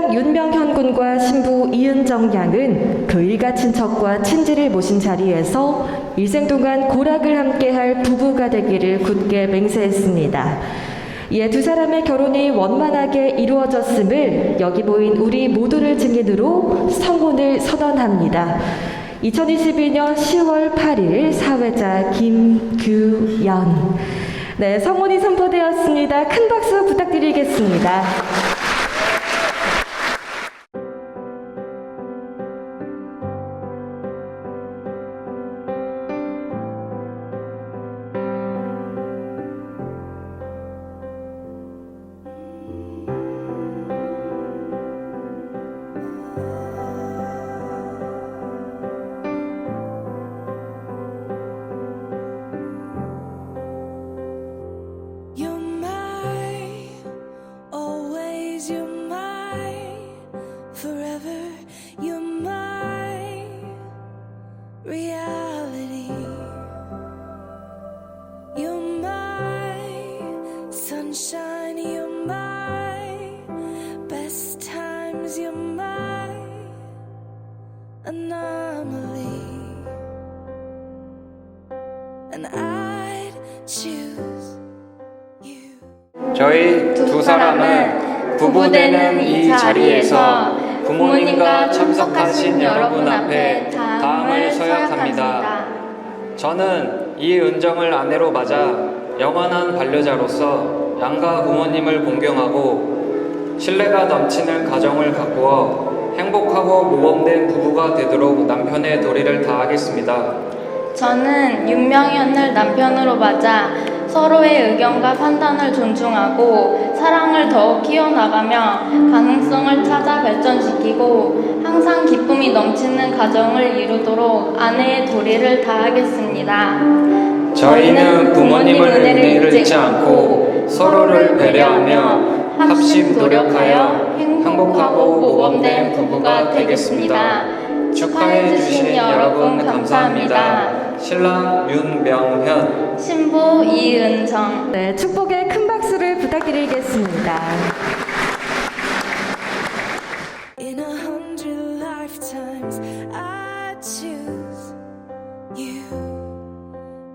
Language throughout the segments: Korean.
회장 윤명현 군과 신부 이은정 양은 그 일가 친척과 친지를 모신 자리에서 일생 동안 고락을 함께할 부부가 되기를 굳게 맹세했습니다. 이에 두 사람의 결혼이 원만하게 이루어졌음을 여기 모인 우리 모두를 증인으로 성혼을 선언합니다. 2022년 10월 8일 사회자 김규연. 네, 성혼이 선포되었습니다. 큰 박수 부탁드리겠습니다. Sunshine, you're my best times, you're my anomaly. And I'd choose you. 저희 두 사람은 부부되는 이 자리에서 부모님과 참석하신 여러분 앞에 다음을 서약합니다. 저는 이 은정을 아내로 맞아 영원한 반려자로서 양가 부모님을 공경하고 신뢰가 넘치는 가정을 가꾸어 행복하고 모범된 부부가 되도록 남편의 도리를 다하겠습니다. 저는 윤명현을 남편으로 맞아 서로의 의견과 판단을 존중하고 사랑을 더욱 키워나가며 가능성을 찾아 발전시키고 항상 기쁨이 넘치는 가정을 이루도록 아내의 도리를 다하겠습니다. 저희는 부모님을 은혜를 잊지 않고 서로를 배려하며 합심 노력하여 행복하고 모범된 부부가 되겠습니다. 축하해 주신 여러분 감사합니다. 신랑 윤명현 신부 이은정 네, 축복의 큰 박수를 부탁드리겠습니다.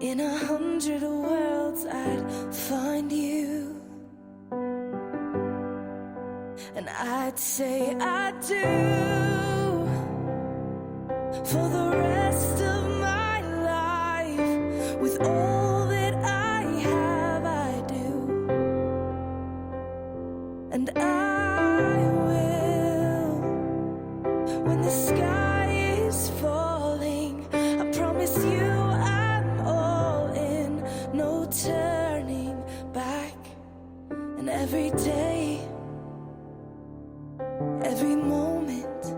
In a hundred worlds, I'd find you. And I'd say I do for the rest of my life. With all that I have, I do. And I will when the sky is falling. Every day, every moment,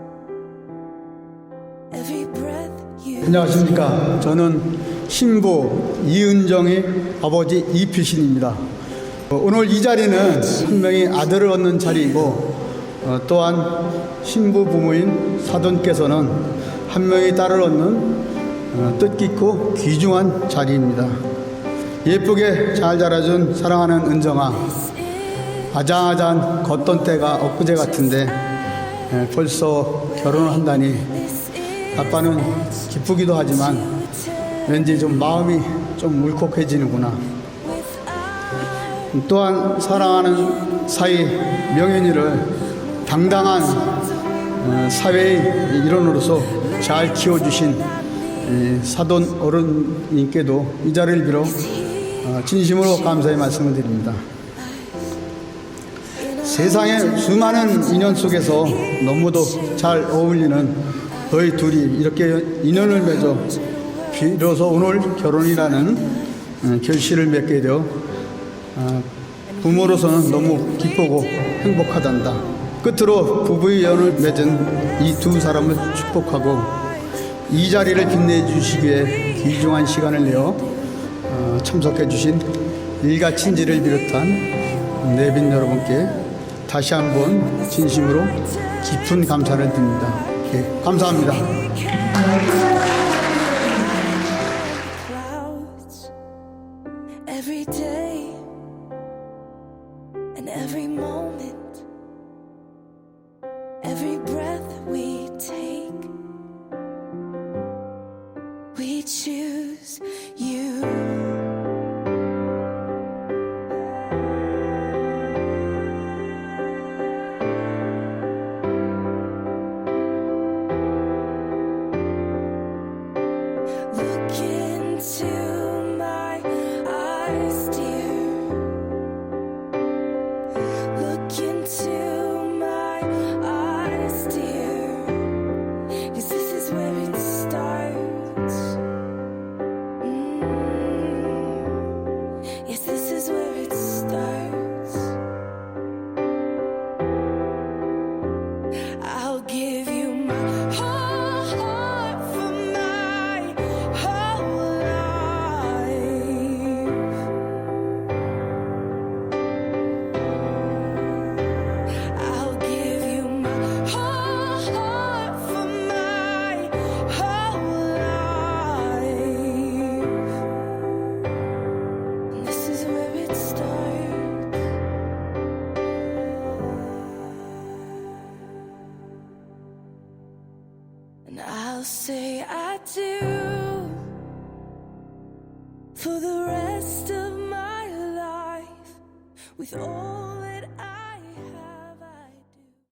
every breath you. 안녕하십니까. 저는 신부 이은정의 아버지 이필신입니다. 어, 오늘 이 자리는 한 명의 아들을 얻는 자리이고 어, 또한 신부 부모인 사돈께서는 한 명의 딸을 얻는 어, 뜻깊고 귀중한 자리입니다. 예쁘게 잘 자라준 사랑하는 은정아 아장아장 걷던 때가 엊그제 같은데 에, 벌써 결혼을 한다니 아빠는 기쁘기도 하지만 왠지 좀 마음이 좀 울컥해지는구나. 또한 사랑하는 사이 명현이를 당당한 어, 사회의 일원으로서 잘 키워주신 에, 사돈 어른님께도 이 자리를 빌어 어, 진심으로 감사의 말씀을 드립니다. 세상의 수많은 인연 속에서 너무도 잘 어울리는 너희 둘이 이렇게 인연을 맺어 비로소 오늘 결혼이라는 어, 결실을 맺게 되어 어, 부모로서는 너무 기쁘고 행복하단다. 끝으로 부부의 연을 맺은 이 두 사람을 축복하고 이 자리를 빛내주시기에 귀중한 시간을 내어 어, 참석해 주신 일가 친지를 비롯한 내빈 여러분께 다시 한번 진심으로 깊은 감사를 드립니다. 네, 감사합니다. choose you. And I'll say I do for the rest of my life with all.